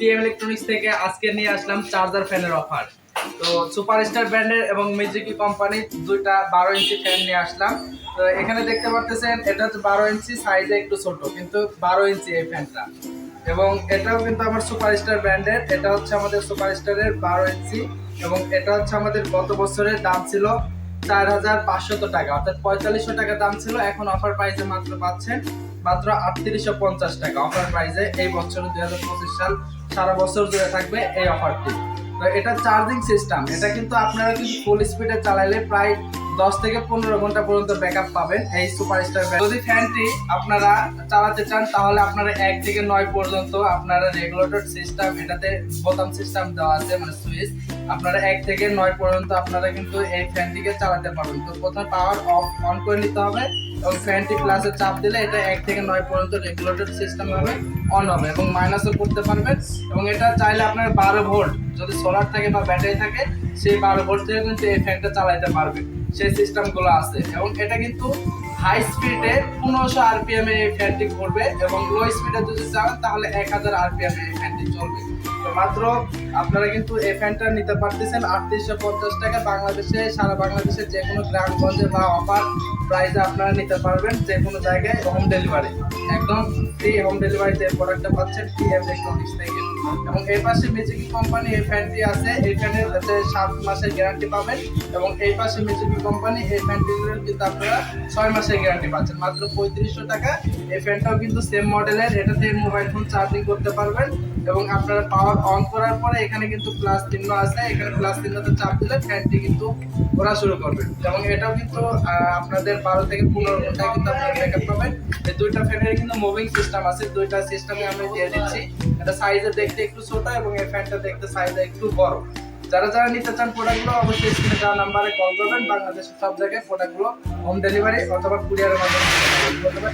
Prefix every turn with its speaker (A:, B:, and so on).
A: TM electronics থেকে আজকে নিয়ে আসলাম চার্জার ফ্যানের অফার তো সুপারস্টার ব্র্যান্ডের এবং মিজুকি কোম্পানির দুইটা বারো ইঞ্চি ফ্যান নিয়ে আসলাম। তো এখানে দেখতে পারতেছেন, এটা হচ্ছে বারো ইঞ্চি সাইজে একটু ছোট, কিন্তু বারো ইঞ্চি এই ফ্যানটা এবং এটাও কিন্তু আমার সুপারস্টার ব্র্যান্ডের এটা হচ্ছে আমাদের সুপারস্টারের বারো ইঞ্চি, এবং এটা হচ্ছে আমাদের গত বছরের দাম ছিল চার হাজার পাঁচশত টাকা, অর্থাৎ পঁয়তাল্লিশশো টাকা দাম ছিল, এখন অফার প্রাইসে মাত্র পাচ্ছেন, মাত্র আটত্রিশশো পঞ্চাশ টাকা। অফার প্রাইসে এই বছর দুই হাজার পঁচিশ সাল, সারা বছর জুড়ে থাকবে এই অফারটি তো এটা চার্জিং সিস্টেম এটা কিন্তু আপনারা কিন্তু ফুল স্পিডে চালাইলে প্রায় দশ থেকে পনেরো ঘণ্টা পর্যন্ত ব্যাকআপ পাবেন এই সুপারস্টার যদি ফ্যানটি আপনারা চালাতে চান, তাহলে আপনারা এক থেকে নয় পর্যন্ত আপনারা রেগুলেটর সিস্টেম এটাতে বোতাম সিস্টেম দেওয়া আছে মানে সুইচ আপনারা এক থেকে নয় পর্যন্ত আপনারা কিন্তু এই ফ্যানটিকে চালাতে পারবেন। তো প্রথমে পাওয়ার অফ অন করে নিতে হবে এবং ফ্যানটি প্লাসে চাপ দিলে এটা এক থেকে নয় পর্যন্ত রেগুলেটর সিস্টেম হবে অন হবে এবং মাইনাসও করতে পারবেন। এবং এটা চাইলে আপনার বারো ভোল্ট যদি সোলার থাকে বা ব্যাটারি থাকে, সেই বারো ভোল্ট থেকে কিন্তু এই ফ্যানটা চালাতে পারবেন। সেই সিস্টেমগুলো আছে। এবং এটা কিন্তু হাই স্পিডে পনেরোশো আরপিএম এ ফ্যানটি ঘুরবে এবং লো স্পিডে যদি চান, তাহলে এক হাজার আরপিএম এ ফ্যানটি চলবে। মাত্র আপনারা কিন্তু এই ফ্যানটা নিতে পারতেছেন আটত্রিশশো পঞ্চাশ টাকা। বাংলাদেশে, সারা বাংলাদেশের যে কোনো গ্রামগঞ্জে বা অফার প্রাইসে আপনারা নিতে পারবেন যে কোনো জায়গায় হোম ডেলিভারি একদম ফ্রি হোম ডেলিভারিতে প্রোডাক্টটা পাচ্ছেন টি ইলেকট্রনিক্স থেকে। এবং এই পাশে মিজুকি কোম্পানি এই ফ্যানটি আছে। এই ফ্যানের হচ্ছে সাত মাসের গ্যারান্টি পাবেন এবং এই পাশে মিজুকি কোম্পানি এই ফ্যানটির কিন্তু আপনারা ছয় মাসের গ্যারান্টি পাচ্ছেন। মাত্র পঁয়ত্রিশশো টাকা। এই ফ্যানটাও কিন্তু সেম মডেলের এটাতে মোবাইল ফোন চার্জিং করতে পারবেন এবং আপনারা পাওয়ার অন করার পরে এখানে কিন্তু প্লাস চিহ্ন আছে। এখানে প্লাস চিহ্নতে চাপ দিলে ফ্যানটি কিন্তু ঘোরা শুরু করবে। এবং এটাও কিন্তু আপনাদের বারো থেকে পনেরো ঘন্টায় কিন্তু আপনারা ব্যাকআপ পাবেন। এই দুইটা ফ্যানের কিন্তু মুভিং সিস্টেম আছে। দুইটা সিস্টেমে আমি দিয়ে দিচ্ছি। এটা সাইজে দেখতে একটু ছোট এবং এই ফ্যানটা দেখতে সাইজে একটু বড়। যারা যারা নিতে চান প্রোডাক্টগুলো অবশ্যই স্ক্রিনে দেওয়া নাম্বারে কল করবেন। বাংলাদেশের সব জায়গায় প্রোডাক্টগুলো হোম ডেলিভারি অথবা কুরিয়ারের মাধ্যমে।